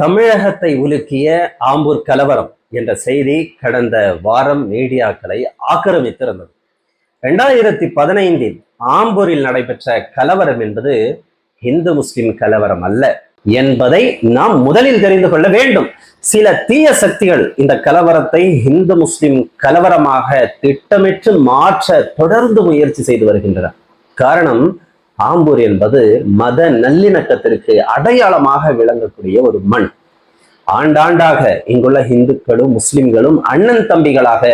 தமிழகத்தை உலுக்கிய ஆம்பூர் கலவரம் என்ற செய்தி கடந்த வாரம் மீடியாக்களை ஆக்கிரமித்திருந்தது. ரெண்டாயிரத்தி பதினைந்தில் ஆம்பூரில் நடைபெற்ற கலவரம் என்பது இந்து முஸ்லிம் கலவரம் அல்ல என்பதை நாம் முதலில் தெரிந்து கொள்ள வேண்டும். சில தீய சக்திகள் இந்த கலவரத்தை இந்து முஸ்லிம் கலவரமாக திட்டமிட்டு மாற்ற தொடர்ந்து முயற்சி செய்து வருகின்றன. காரணம் ஆம்பூர் என்பது மத நல்லிணக்கத்திற்கு அடையாளமாக விளங்கக்கூடிய ஒரு மண். ஆண்டாண்டாக இங்குள்ள இந்துக்களும் முஸ்லிம்களும் அண்ணன் தம்பிகளாக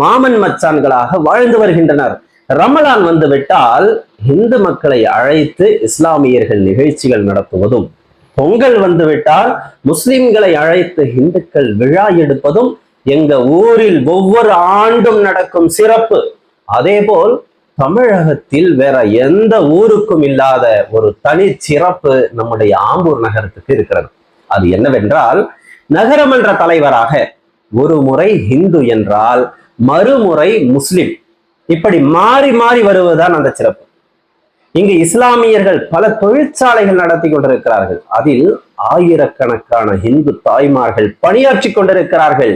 மாமன் மச்சான்களாக வாழ்ந்து வருகின்றனர். ரமலான் வந்துவிட்டால் இந்து மக்களை அழைத்து இஸ்லாமியர்கள் நிகழ்ச்சிகள் நடத்துவதும் பொங்கல் வந்து விட்டால் முஸ்லிம்களை அழைத்து இந்துக்கள் விழா எடுப்பதும் எங்க ஊரில் ஒவ்வொரு ஆண்டும் நடக்கும் சிறப்பு. அதேபோல் தமிழகத்தில் வேற எந்த ஊருக்கும் இல்லாத ஒரு தனி சிறப்பு நம்முடைய ஆம்பூர் நகரத்துக்கு இருக்கிறது. அது என்னவென்றால் நகரமன்ற தலைவராக ஒரு முறை இந்து என்றால் மறுமுறை முஸ்லிம். இப்படி மாறி மாறி வருவதுதான் அந்த சிறப்பு. இங்கு இஸ்லாமியர்கள் பல தொழிற்சாலைகள் நடத்தி கொண்டிருக்கிறார்கள். அதில் ஆயிரக்கணக்கான இந்து தாய்மார்கள் பணியாற்றி கொண்டிருக்கிறார்கள்.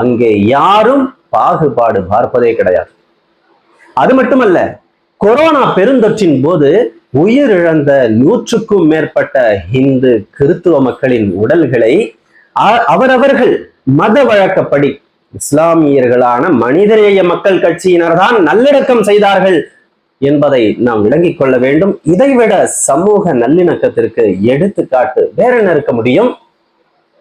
அங்கே யாரும் பாகுபாடு பார்ப்பதே கிடையாது. அது மட்டுமல்ல கொரோனா பெருந்தொற்றின் போது உயிரிழந்த நூற்றுக்கும் மேற்பட்ட இந்து கிறித்துவ மக்களின் உடல்களை அவரவர்கள் மத வழக்கப்படி இஸ்லாமியர்களான மனிதநேய மக்கள் கட்சியினர்தான் நல்லடக்கம் நல்லிணக்கம் செய்தார்கள் என்பதை நாம் விளங்கிக் கொள்ள வேண்டும். இதைவிட சமூக நல்லிணக்கத்திற்கு எடுத்துக்காட்டு வேற என்ன இருக்க முடியும்?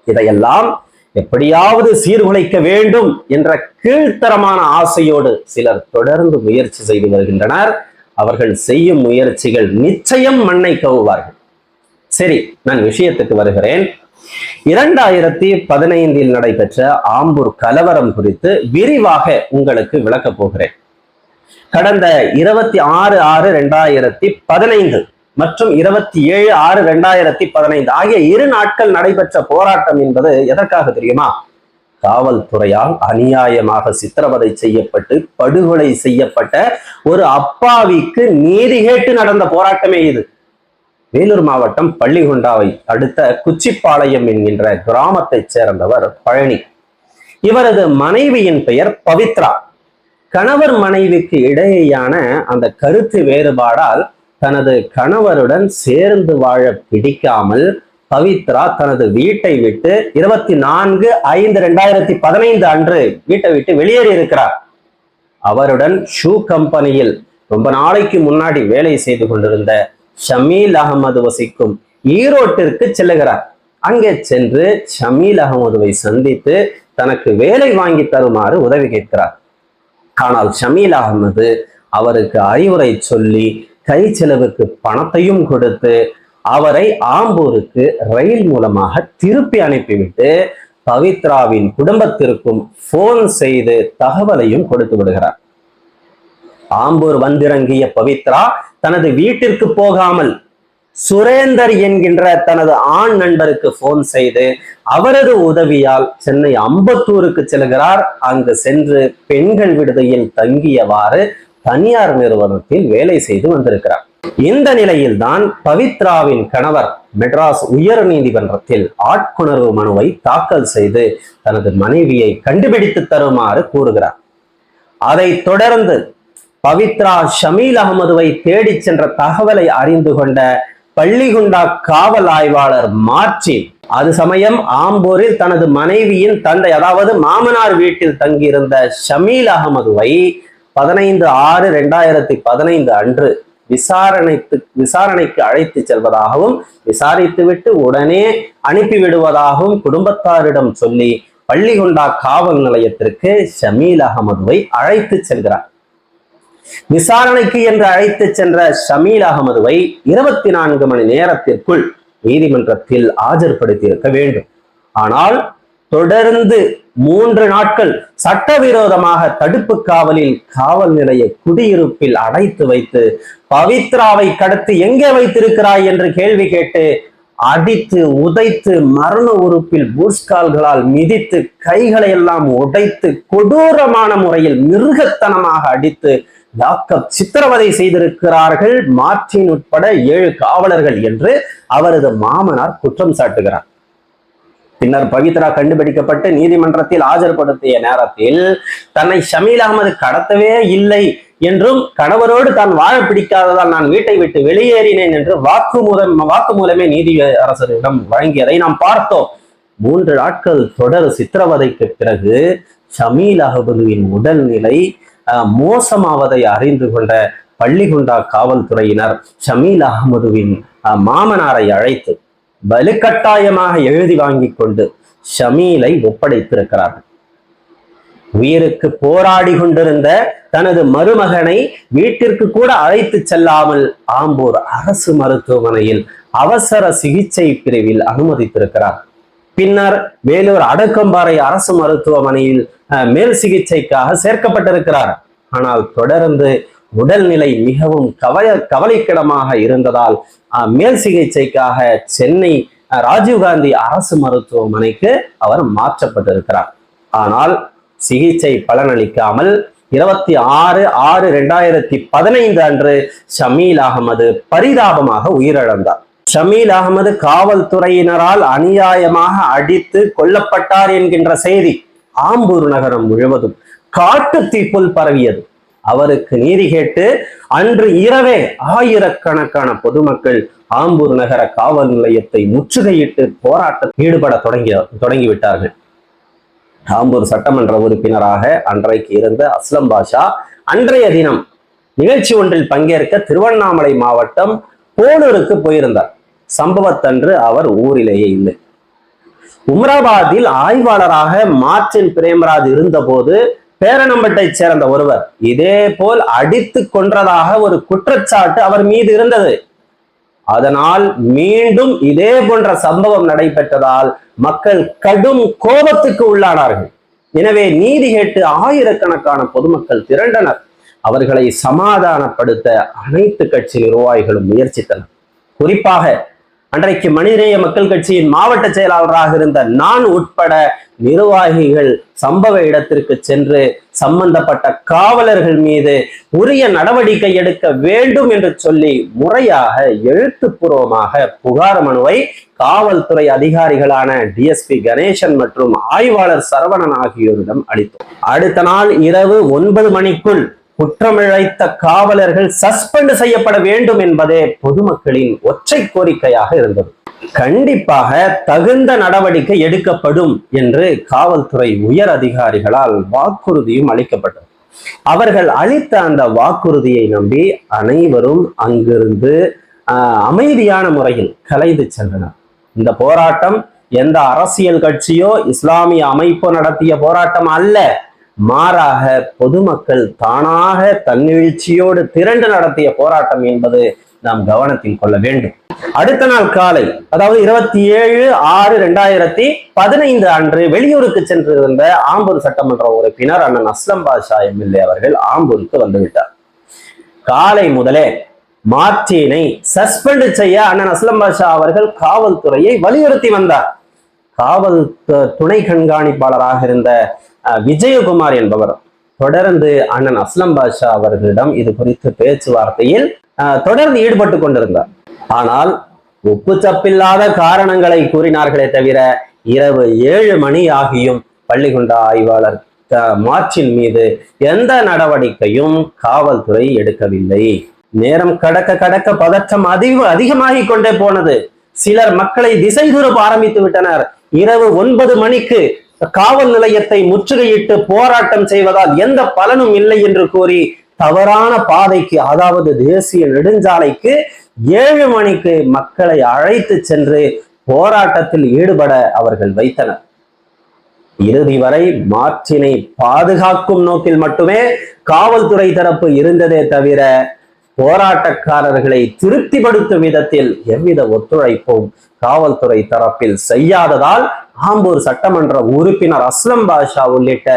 இதையெல்லாம் எப்படியாவது சீர்குலைக்க வேண்டும் என்ற கீழ்த்தரமான ஆசையோடு சிலர் தொடர்ந்து முயற்சி செய்து வருகின்றனர். அவர்கள் செய்யும் முயற்சிகள் நிச்சயம் மண்ணை கவுவார்கள். சரி நான் விஷயத்துக்கு வருகிறேன். இரண்டாயிரத்தி பதினைந்தில் நடைபெற்ற ஆம்பூர் கலவரம் குறித்து விரிவாக உங்களுக்கு விளக்கப் போகிறேன். கடந்த இருபத்தி ஆறு ஆறு ரெண்டாயிரத்தி பதினைந்து மற்றும் இருபத்தி ஏழு ஆறு ரெண்டாயிரத்தி பதினைந்து. ஆகிய இரு நாட்கள் நடைபெற்ற போராட்டம் என்பது எதற்காக தெரியுமா? காவல்துறையால் அநியாயமாக சித்திரவதை செய்யப்பட்டு படுகொலை செய்யப்பட்ட ஒரு அப்பாவிக்கு நீதி கேட்டு நடந்த போராட்டமே இது. வேலூர் மாவட்டம் பள்ளிகொண்டாவை அடுத்த குச்சிப்பாளையம் என்கின்ற கிராமத்தைச் சேர்ந்தவர் பழனி. இவரது மனைவியின் பெயர் பவித்ரா. கணவர் மனைவிக்கு இடையேயான அந்த கருத்து வேறுபாடால் தனது கணவருடன் சேர்ந்து வாழ பிடிக்காமல் பவித்ரா தனது வீட்டை விட்டு இருபத்தி நான்கு ஐந்து ரெண்டாயிரத்தி பதினைந்து அன்று வீட்டை விட்டு வெளியேறி இருக்கிறார். அவருடன் ஷூ கம்பெனியில் ரொம்ப நாளைக்கு முன்னாடி வேலை செய்து கொண்டிருந்த ஷமீல் அகமது வசிக்கும் ஈரோட்டிற்கு செல்லுகிறார். அங்கே சென்று ஷமீல் அகமதுவை சந்தித்து தனக்கு வேலை வாங்கி தருமாறு உதவி கேட்கிறார். ஆனால் ஷமீல் அகமது அவருக்கு அறிவுரை சொல்லி கை செலவுக்கு பணத்தையும் கொடுத்து அவரை ஆம்பூருக்கு ரயில் மூலமாக திருப்பி அனுப்பிவிட்டு பவித்ராவின் குடும்பத்திற்கும் போன் செய்து தகவலையும் கொடுத்து விடுகிறார். ஆம்பூர் வந்திறங்கிய பவித்ரா தனது வீட்டிற்கு போகாமல் சுரேந்தர் என்கின்ற தனது ஆண் நண்பருக்கு போன் செய்து அவரது உதவியால் சென்னை அம்பத்தூருக்கு செல்கிறார். அங்கு சென்று பெண்கள் விடுதியில் தங்கியவாறு தனியார் நிறுவனத்தில் வேலை செய்து வந்திருக்கிறார். இந்த நிலையில்தான் பவித்ராவின் கணவர் மெட்ராஸ் உயர் நீதிமன்றத்தில் ஆட்கொணர்வு மனுவை தாக்கல் செய்து தனது மனைவியை கண்டுபிடித்து தருமாறு கூறுகிறார். அதை தொடர்ந்து பவித்ரா ஷமீல் அகமதுவை தேடி சென்ற தகவலை அறிந்து கொண்ட பள்ளிகுண்டா காவல் ஆய்வாளர் மார்டின் அது சமயம் ஆம்பூரில் தனது மனைவியின் தந்தை அதாவது மாமனார் வீட்டில் தங்கியிருந்த ஷமீல் அகமதுவை பதினைந்து ஆறு ரெண்டாயிரத்தி பதினைந்து அன்று விசாரணைத்து விசாரணைக்கு அழைத்து செல்வதாகவும் விசாரித்துவிட்டு உடனே அனுப்பிவிடுவதாகவும் குடும்பத்தாரிடம் சொல்லி பள்ளிகொண்டா காவல் நிலையத்திற்கு ஷமீல் அகமதுவை அழைத்து செல்கிறார் விசாரணைக்கு என்று அழைத்து சென்ற ஷமீல் அகமதுவை இருபத்தி நான்கு மணி நேரத்திற்குள் நீதிமன்றத்தில் ஆஜர்படுத்தியிருக்க வேண்டும். ஆனால் தொடர்ந்து மூன்று நாட்கள் சட்டவிரோதமாக தடுப்பு காவலில் காவல் நிலைய குடியிருப்பில் அடைத்து வைத்து பவித்ராவை கடத்தி எங்கே வைத்திருக்கிறாய் என்று கேள்வி கேட்டு அடித்து உதைத்து மரண உறுப்பில் பூஸ்கால்களால் மிதித்து கைகளை எல்லாம் உடைத்து கொடூரமான முறையில் மிருகத்தனமாக அடித்து லாக்கப் சித்திரவதை செய்திருக்கிறார்கள் மார்டின் உட்பட ஏழு காவலர்கள் என்று அவரது மாமனார் குற்றம் சாட்டுகிறார். பின்னர் பவித்ரா கண்டுபிடிக்கப்பட்டு நீதிமன்றத்தில் ஆஜர்படுத்திய நேரத்தில் தன்னை ஷமீல் அகமது கடத்தவே இல்லை என்றும் கணவரோடு தான் வாழ பிடிக்காததால் நான் வீட்டை விட்டு வெளியேறினேன் என்று வாக்குமூலம் வாக்குமூலமே நீதி அரசரிடம் வழங்கியதை நாம் பார்த்தோம். மூன்று நாட்கள் தொடர் சித்திரவதைக்கு பிறகு ஷமீல் அகமதுவின் உடல்நிலை அஹ், மோசமாவதை அறிந்து கொண்ட பள்ளிகுண்டா காவல்துறையினர் ஷமீல் அகமதுவின் அஹ், மாமனாரை அழைத்து வலுக்கட்டாயமாக எழுதி வாங்கிக் கொண்டு ஷமீலை ஒப்படைத்திருக்கிறார்கள். உயிருக்கு போராடி கொண்டிருந்த தனது மருமகனை வீட்டிற்கு கூட அழைத்து செல்லாமல் ஆம்பூர் அரசு மருத்துவமனையில் அவசர சிகிச்சை பிரிவில் அனுமதித்திருக்கிறார். பின்னர் வேலூர் அடக்கம்பாறை அரசு மருத்துவமனையில் அஹ், மேல் சிகிச்சைக்காக சேர்க்கப்பட்டிருக்கிறார். ஆனால் தொடர்ந்து உடல்நிலை மிகவும் கவலை கவலைக்கிடமாக இருந்ததால் அஹ், மேல் சிகிச்சைக்காக சென்னை ராஜீவ்காந்தி அரசு மருத்துவமனைக்கு அவர் மாற்றப்பட்டிருக்கிறார். ஆனால் சிகிச்சை பலனளிக்காமல் இருபத்தி ஆறு ஆறு ரெண்டாயிரத்தி பதினைந்து அன்று ஷமீல் அகமது பரிதாபமாக உயிரிழந்தார். ஷமீல் அகமது காவல்துறையினரால் அநியாயமாக அடித்து கொல்லப்பட்டார் என்கின்ற செய்தி ஆம்பூர் நகரம் முழுவதும் காட்டு தீப்புல் பரவியது. அவருக்கு நீதி கேட்டு அன்று இரவே ஆயிரக்கணக்கான பொதுமக்கள் ஆம்பூர் நகர காவல் நிலையத்தை முற்றுகையிட்டு போராட்டத்தில் ஈடுபட தொடங்கி தொடங்கிவிட்டார்கள். ஆம்பூர் சட்டமன்ற உறுப்பினராக அன்றைக்கு இருந்த அஸ்லம் பாஷா அன்றைய தினம் நிகழ்ச்சி ஒன்றில் பங்கேற்க திருவண்ணாமலை மாவட்டம் போலூருக்கு போயிருந்தார். சம்பவத்தன்று அவர் ஊரிலேயே இல்லை. உம்ராபாத்தில் ஆய்வாளராக மார்டின் பிரேமராஜ் இருந்தபோது பேரணம்பட்டை சேர்ந்த ஒருவர் இதே போல் அடித்து கொன்றதாக ஒரு குற்றச்சாட்டு அவர் மீது இருந்தது. அதனால் மீண்டும் இதே போன்ற சம்பவம் நடைபெற்றதால் மக்கள் கடும் கோபத்துக்கு உள்ளானார்கள். எனவே நீதி கேட்டு ஆயிரக்கணக்கான பொதுமக்கள் திரண்டனர். அவர்களை சமாதானப்படுத்த அனைத்து கட்சி நிர்வாகிகளும் முயற்சித்தனர். குறிப்பாக அன்றைக்கு மனிதநேய மக்கள் கட்சியின் மாவட்ட செயலாளராக இருந்த நான் உட்பட நிர்வாகிகள் சம்பவ இடத்திற்கு சென்று சம்பந்தப்பட்ட காவலர்கள் மீது உரிய நடவடிக்கை எடுக்க வேண்டும் என்று சொல்லி முறையாக எழுத்துப்பூர்வமாக புகார் மனுவை காவல்துறை அதிகாரிகளான டிஎஸ்பி கணேசன் மற்றும் ஆய்வாளர் சரவணன் ஆகியோரிடம் அளித்தோம். அடுத்த நாள் இரவு ஒன்பது மணிக்குள் குற்றமிழைத்த காவலர்கள் சஸ்பெண்ட் செய்யப்பட வேண்டும் என்பதே பொதுமக்களின் ஒற்றை கோரிக்கையாக இருந்தது. கண்டிப்பாக தகுந்த நடவடிக்கை எடுக்கப்படும் என்று காவல்துறை உயர் அதிகாரிகளால் வாக்குறுதியும் அளிக்கப்பட்டது. அவர்கள் அளித்த அந்த வாக்குறுதியை நம்பி அனைவரும் அங்கிருந்து ஆஹ், அமைதியான முறையில் கலைந்து சென்றனர். இந்த போராட்டம் எந்த அரசியல் கட்சியோ இஸ்லாமிய அமைப்போ நடத்திய போராட்டம் அல்ல. மாறாக பொதுமக்கள் தானாக தன்னெழுச்சியோடு திரண்டு நடத்திய போராட்டம் என்பது நாம் கவனத்தில் கொள்ள வேண்டும். அடுத்த நாள் காலை அதாவது இருபத்தி ஏழு ஆறு ரெண்டாயிரத்தி பதினைந்து அன்று வெளியூருக்கு சென்றிருந்த ஆம்பூர் சட்டமன்ற உறுப்பினர் அண்ணன் அஸ்லம் பாஷா எம்எல்ஏ அவர்கள் ஆம்பூருக்கு வந்துவிட்டார். காலை முதலே மார்டினை சஸ்பெண்ட் செய்ய அண்ணன் அஸ்லம் பாஷா அவர்கள் காவல்துறையை வலியுறுத்தி வந்தார். காவல் துணை கண்காணிப்பாளராக இருந்த விஜயகுமார் என்பவர் தொடர்ந்து அண்ணன் அஸ்லம் பாஷா அவர்களிடம் இது குறித்து பேச்சுவார்த்தையில் தொடர்ந்து ஈடுபட்டு கொண்டிருந்தார். ஆனால் உப்பு சப்பில்லாத காரணங்களை கூறினார்களே தவிர இரவு ஏழு மணி ஆகியும் பள்ளிகொண்ட ஆய்வாளர் மார்ச்சின் மீது எந்த நடவடிக்கையும் காவல்துறை எடுக்கவில்லை. நேரம் கடக்க கடக்க பதற்றம் அதிக அதிகமாகி கொண்டே போனது. சிலர் மக்களை திசை திருப்ப ஆரம்பித்து விட்டனர். இரவு ஒன்பது மணிக்கு காவல் நிலையத்தை முற்றுகையிட்டு போராட்டம் செய்வதால் எந்த பலனும் இல்லை என்று கூறி தவறான பாதைக்கு அதாவது தேசிய நெடுஞ்சாலைக்கு ஏழு மணிக்கு மக்களை அழைத்து சென்று போராட்டத்தில் ஈடுபட அவர்கள் வைத்தனர். இறுதி வரை மார்ச்சினை பாதுகாக்கும் நோக்கில் மட்டுமே காவல்துறை தரப்பு இருந்ததே தவிர போராட்டக்காரர்களை திருப்திப்படுத்தும் விதத்தில் எவ்வித ஒத்துழைப்பும் காவல்துறை தரப்பில் செய்யாததால் ஆம்பூர் சட்டமன்ற உறுப்பினர் அஸ்லம் பாஷா உள்ளிட்ட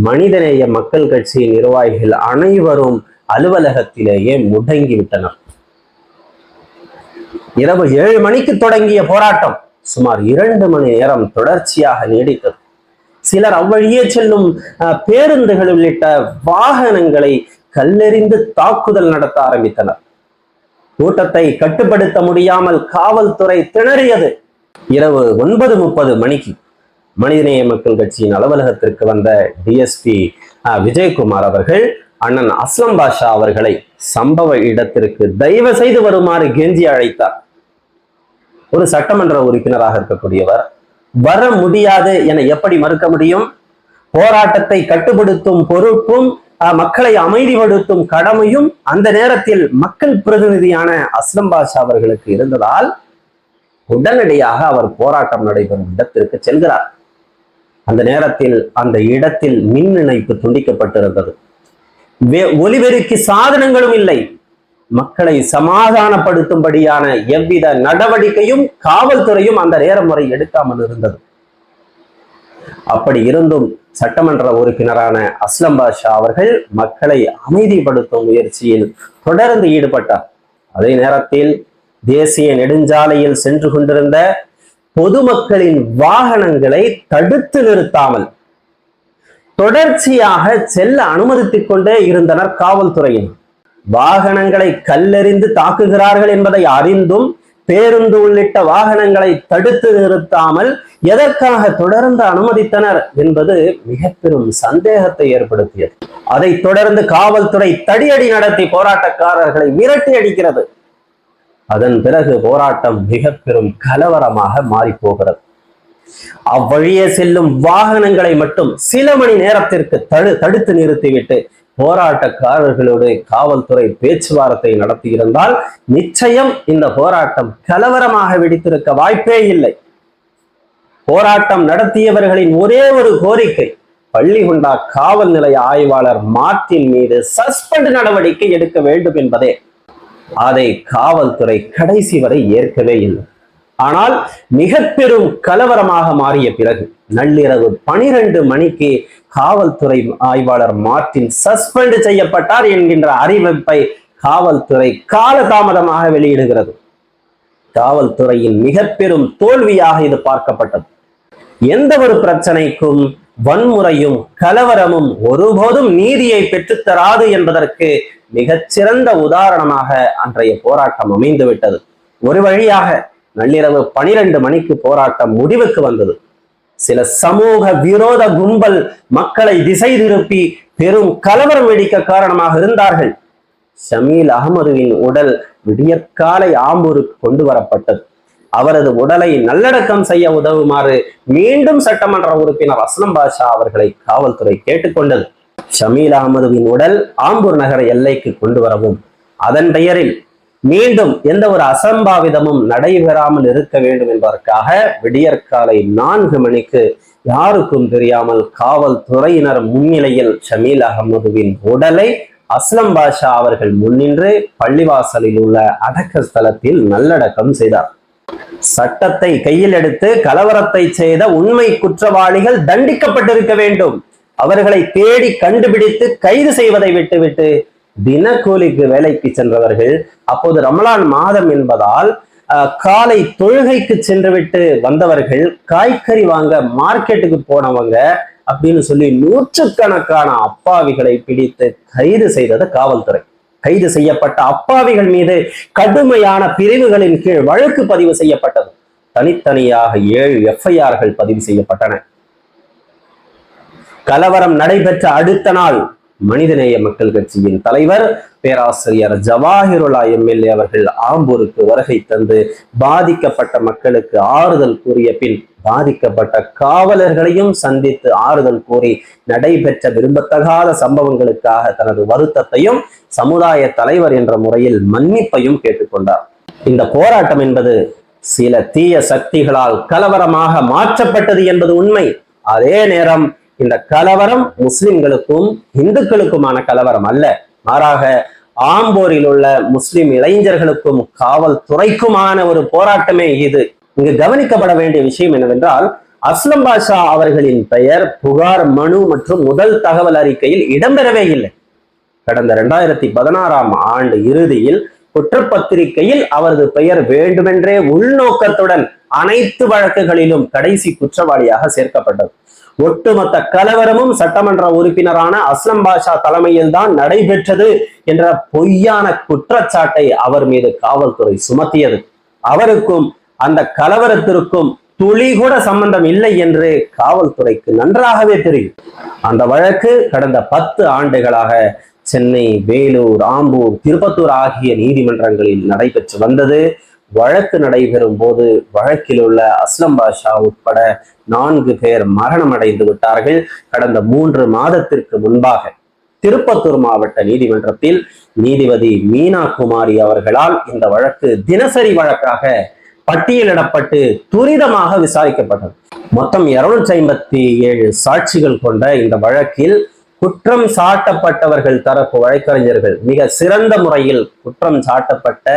மனிதநேய மக்கள் கட்சியின் நிர்வாகிகள் அனைவரும் அலுவலகத்திலேயே முடங்கிவிட்டனர். இரவு ஏழு மணிக்கு தொடங்கிய போராட்டம் சுமார் இரண்டு மணி நேரம் தொடர்ச்சியாக நீடித்தது. சிலர் அவ்வழியே செல்லும் அஹ், பேருந்துகள் உள்ளிட்ட வாகனங்களை கல்லெறிந்து தாக்குதல் நடத்த ஆரம்பித்தனர். கூட்டத்தை கட்டுப்படுத்த முடியாமல் காவல்துறை திணறியது. இரவு ஒன்பது முப்பது மணிக்கு மனிதநேய மக்கள் கட்சியின் அலுவலகத்திற்கு வந்த டிஎஸ்பி விஜயகுமார் அவர்கள் அண்ணன் அஸ்லம் பாஷா அவர்களை சம்பவ இடத்திற்கு தயவு செய்து வருமாறு கெஞ்சி அழைத்தார். ஒரு சட்டமன்ற உறுப்பினராக இருக்கக்கூடியவர் வர முடியாது என எப்படி மறுக்க முடியும்? போராட்டத்தை கட்டுப்படுத்தும் பொறுப்பும் மக்களை அமைதிப்படுத்தும் கடமையும் அந்த நேரத்தில் மக்கள் பிரதிநிதியான அஸ்லம் பாஷா அவர்களுக்கு இருந்ததால் உடனடியாக அவர் போராட்டம் நடைபெறும் இடத்திற்கு செல்கிறார். அந்த நேரத்தில் அந்த இடத்தில் மின் இணைப்பு துண்டிக்கப்பட்டிருந்தது. வே- ஒலிபெருக்கி சாதனங்களும் இல்லை. மக்களை சமாதானப்படுத்தும்படியான எவ்வித நடவடிக்கையும் காவல்துறையும் அந்த நேரம் வரை எடுக்காமல் இருந்தது. அப்படி இருந்தும் சட்டமன்ற உறுப்பினரான அஸ்லம் பாஷா அவர்கள் மக்களை அமைதிப்படுத்தும் முயற்சியில் தொடர்ந்து ஈடுபட்டார். அதே நேரத்தில் தேசிய நெடுஞ்சாலையில் சென்று கொண்டிருந்த பொதுமக்களின் வாகனங்களை தடுத்து நிறுத்தாமல் தொடர்ச்சியாக செல்ல அனுமதித்துக் கொண்டே இருந்தனர் காவல்துறையினர். வாகனங்களை கல்லெறிந்து தாக்குகிறார்கள் என்பதை அறிந்தும் பேருந்து உள்ளிட்ட வாகனங்களை தடுத்து நிறுத்தாமல் எதற்காக தொடர்ந்து அனுமதித்தனர் என்பது மிக பெரும் சந்தேகத்தை ஏற்படுத்தியது. அதைத் தொடர்ந்து காவல்துறை தடியடி நடத்தி போராட்டக்காரர்களை விரட்டி அடிக்கிறது. அதன் பிறகு போராட்டம் மிக பெரும் கலவரமாக மாறி போகிறது. அவ்வழியே செல்லும் வாகனங்களை மட்டும் சில மணி நேரத்திற்கு தடு தடுத்து நிறுத்திவிட்டு போராட்டக்காரர்களோடு காவல்துறை பேச்சுவார்த்தை நடத்தியிருந்தால் நிச்சயம் இந்த போராட்டம் கலவரமாக வெடித்திருக்க வாய்ப்பே இல்லை. போராட்டம் நடத்தியவர்களின் ஒரே ஒரு கோரிக்கை பள்ளிகுண்டா காவல் நிலைய ஆய்வாளர் மார்ட்டின் மீது சஸ்பெண்ட் நடவடிக்கை எடுக்க வேண்டும் என்பதே. அதை காவல்துறை கடைசி வரை ஏற்கவே இல்லை. ஆனால் மிக பெரும் கலவரமாக மாறிய பிறகு நள்ளிரவு பனிரெண்டு மணிக்கு காவல்துறை ஆய்வாளர் மார்டின் சஸ்பெண்ட் செய்யப்பட்டார் என்கின்ற அறிவிப்பை காவல்துறை காலதாமதமாக வெளியிடுகிறது. காவல்துறையின் மிக பெரும் தோல்வியாக இது பார்க்கப்பட்டது. எந்த ஒரு பிரச்சனைக்கும் வன்முறையும் கலவரமும் ஒருபோதும் நீதியை பெற்றுத்தராது என்பதற்கு மிகச்சிறந்த உதாரணமாக அன்றைய போராட்டம் அமைந்து விட்டது. ஒரு வழியாக நள்ளிரவு பனிரெண்டு மணிக்கு போராட்டம் முடிவுக்கு வந்தது. சில சமூக விரோத கும்பல் மக்களை திசை திருப்பி பெரும் கலவரம் வெடிக்க காரணமாக இருந்தார்கள். ஷமீல் அகமதுவின் உடல் விடியற்காலை ஆம்பூருக்கு கொண்டு வரப்பட்டது. அவரது உடலை நல்லடக்கம் செய்ய உதவுமாறு மீண்டும் சட்டமன்ற உறுப்பினர் அஸ்லம் பாஷா அவர்களை காவல்துறை கேட்டுக்கொண்டது. ஷமீல் அகமதுவின் உடல் ஆம்பூர் நகர எல்லைக்கு கொண்டு வரவும் அதன் பெயரில் மீண்டும் எந்த ஒரு அசம்பாவிதமும் நடைபெறாமல் இருக்க வேண்டும் என்பதற்காக விடியற்காலை நான்கு மணிக்கு யாருக்கும் தெரியாமல் காவல்துறையினர் முன்னிலையில் ஷமீல் அகமதுவின் உடலை அஸ்லம் பாஷா அவர்கள் முன்னின்று பள்ளிவாசலில் உள்ள அடக்க ஸ்தலத்தில் நல்லடக்கம் செய்தார். சட்டத்தை கையில் எடுத்து கலவரத்தை செய்த உண்மை குற்றவாளிகள் தண்டிக்கப்பட்டிருக்க வேண்டும். அவர்களை தேடி கண்டுபிடித்து கைது செய்வதை விட்டுவிட்டு தினக்கூலிக்கு வேலைக்கு சென்றவர்கள். அப்போது ரமலான் மாதம் என்பதால் காலை தொழுகைக்கு சென்றுவிட்டு வந்தவர்கள் காய்கறி வாங்க மார்க்கெட்டுக்கு போனவங்க அப்படின்னு சொல்லி நூற்றுக்கணக்கான அப்பாவிகளை பிடித்து கைது செய்தது காவல்துறை. கைது செய்யப்பட்ட அப்பாவிகள் மீது கடுமையான பிரிவுகளின் கீழ் வழக்கு பதிவு செய்யப்பட்டது. தனித்தனியாக ஏழு எஃப்ஐஆர்கள் பதிவு செய்யப்பட்டன. கலவரம் நடைபெற்ற அடுத்த நாள் மனிதநேய மக்கள் கட்சியின் தலைவர் பேராசிரியர் ஜவாஹிருல்லா எம்எல்ஏ அவர்கள் ஆம்பூருக்கு வருகை தந்து பாதிக்கப்பட்ட மக்களுக்கு ஆறுதல் கூறிய பின் பாதிக்கப்பட்ட காவலர்களையும் சந்தித்து ஆறுதல் கூறி நடைபெற்ற விரும்பத்தகாத சம்பவங்களுக்காக தனது வருத்தத்தையும் சமுதாய தலைவர் என்ற முறையில் மன்னிப்பையும் கேட்டுக்கொண்டார். இந்த போராட்டம் என்பது சில தீய சக்திகளால் கலவரமாக மாற்றப்பட்டது என்பது உண்மை. அதே நேரம் இந்த கலவரம் முஸ்லிம்களுக்கும் இந்துக்களுக்குமான கலவரம் அல்ல. மாறாக ஆம்போரில் உள்ள முஸ்லிம் இளைஞர்களுக்கும் காவல்துறைக்குமான ஒரு போராட்டமே இது. இங்கு கவனிக்கப்பட வேண்டிய விஷயம் என்னவென்றால் அஸ்லம் பாஷா அவர்களின் பெயர் புகார் மனு மற்றும் முதல் தகவல் அறிக்கையில் இடம்பெறவே இல்லை. கடந்த இரண்டாயிரத்தி பதினாறாம் ஆண்டு இறுதியில் குற்றப்பத்திரிகையில் அவரது பெயர் வேண்டுமென்றே உள்நோக்கத்துடன் அனைத்து வழக்குகளிலும் கடைசி குற்றவாளியாக சேர்க்கப்பட்டது. ஒட்டுமொத்த கலவரமும் சட்டமன்ற உறுப்பினரான அஸ்லம் பாஷா தலைமையில் தான் நடைபெற்றது என்ற பொய்யான குற்றச்சாட்டை அவர் மீது காவல்துறை சுமத்தியது. அவருக்கும் அந்த கலவரத்திற்கும் துளி கூட சம்பந்தம் இல்லை என்று காவல்துறைக்கு நன்றாகவே தெரியும். அந்த வழக்கு கடந்த பத்து ஆண்டுகளாக சென்னை வேலூர் ஆம்பூர் திருப்பத்தூர் ஆகிய நீதிமன்றங்களில் நடைபெற்று வந்தது. வழக்கு நடைபெறும் போது வழக்கில் உள்ள அஸ்லம் பாஷா உட்பட நான்கு பேர் மரணம் அடைந்து விட்டார்கள். கடந்த மூன்று மாதத்திற்கு முன்பாக திருப்பத்தூர் மாவட்ட நீதிமன்றத்தில் நீதிபதி மீனா குமாரி அவர்களால் இந்த வழக்கு தினசரி வழக்காக பட்டியலிடப்பட்டு துரிதமாக விசாரிக்கப்பட்டது. மொத்தம் இருநூற்றி ஐம்பத்தி ஏழு சாட்சிகள் கொண்ட இந்த வழக்கில் குற்றம் சாட்டப்பட்டவர்கள் தரப்பு வழக்கறிஞர்கள் மிக சிறந்த முறையில் குற்றம் சாட்டப்பட்ட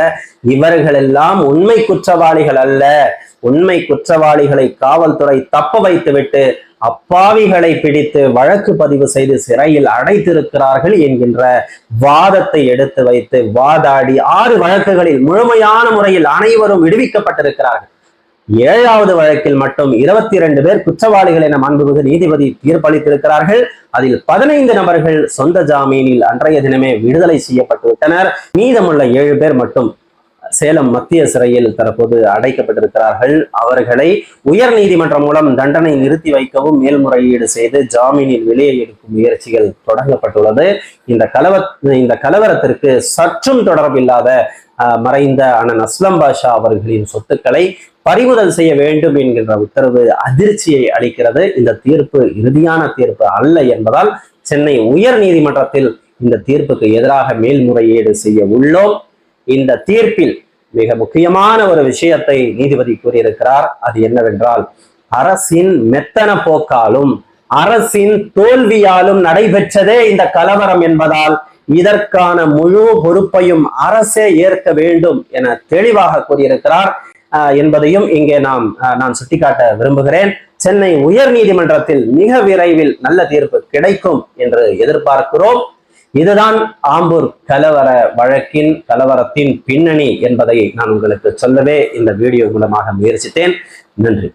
இவர்களெல்லாம் உண்மை குற்றவாளிகள் அல்ல. உண்மை குற்றவாளிகளை காவல்துறை தப்ப வைத்துவிட்டு அப்பாவிகளை பிடித்து வழக்கு பதிவு செய்து சிறையில் அடைத்திருக்கிறார்கள் என்கின்ற வாதத்தை எடுத்து வைத்து வாதாடி ஆறு வழக்குகளில் முழுமையான முறையில் அனைவரும் விடுவிக்கப்பட்டிருக்கிறார்கள். ஏழாவது வழக்கில் மட்டும் இருபத்தி இரண்டு பேர் குற்றவாளிகள் என மாண்புமிகு நீதிபதி தீர்ப்பளித்திருக்கிறார்கள். அதில் பதினைந்து நபர்கள் சொந்த ஜாமீனில் அன்றைய தினமே விடுதலை செய்யப்பட்டு விட்டனர் மீதமுள்ள ஏழு பேர் மட்டும் சேலம் மத்திய சிறையில் தற்போது அடைக்கப்பட்டிருக்கிறார்கள். அவர்களை உயர் நீதிமன்றம் மூலம் தண்டனை நிறுத்தி வைக்கவும் மேல்முறையீடு செய்து ஜாமீனில் வெளியே எடுக்கும் முயற்சிகள் தொடங்கப்பட்டுள்ளது. இந்த கலவ இந்த கலவரத்திற்கு சற்றும் தொடர்பில்லாத மறைந்த அண்ணன் அஸ்லம் பாஷா அவர்களின் சொத்துக்களை பறிமுதல் செய்ய வேண்டும் என்கின்ற உத்தரவு அதிர்ச்சியை அளிக்கிறது. இந்த தீர்ப்பு இறுதியான தீர்ப்பு அல்ல என்பதால் சென்னை உயர் நீதிமன்றத்தில் இந்த தீர்ப்புக்கு எதிராக மேல்முறையீடு செய்ய உள்ளோம். இந்த தீர்ப்பில் மிக முக்கியமான ஒரு விஷயத்தை நீதிபதி கூறியிருக்கிறார். அது என்னவென்றால் அரசின் மெத்தன போக்காலும் அரசின் தோல்வியாலும் நடைபெற்றதே இந்த கலவரம் என்பதால் இதற்கான முழு பொறுப்பையும் அரசே ஏற்க வேண்டும் என தெளிவாக கூறியிருக்கிறார். என்பதையும் இங்கே நாம் நான் சுட்டிக்காட்ட விரும்புகிறேன். சென்னை உயர் நீதிமன்றத்தில் மிக விரைவில் நல்ல தீர்ப்பு கிடைக்கும் என்று எதிர்பார்க்கிறோம். இதுதான் ஆம்பூர் கலவர வழக்கின் கலவரத்தின் பின்னணி என்பதை நான் உங்களுக்கு சொல்லவே இந்த வீடியோ மூலமாக முயற்சித்தேன். நன்றி.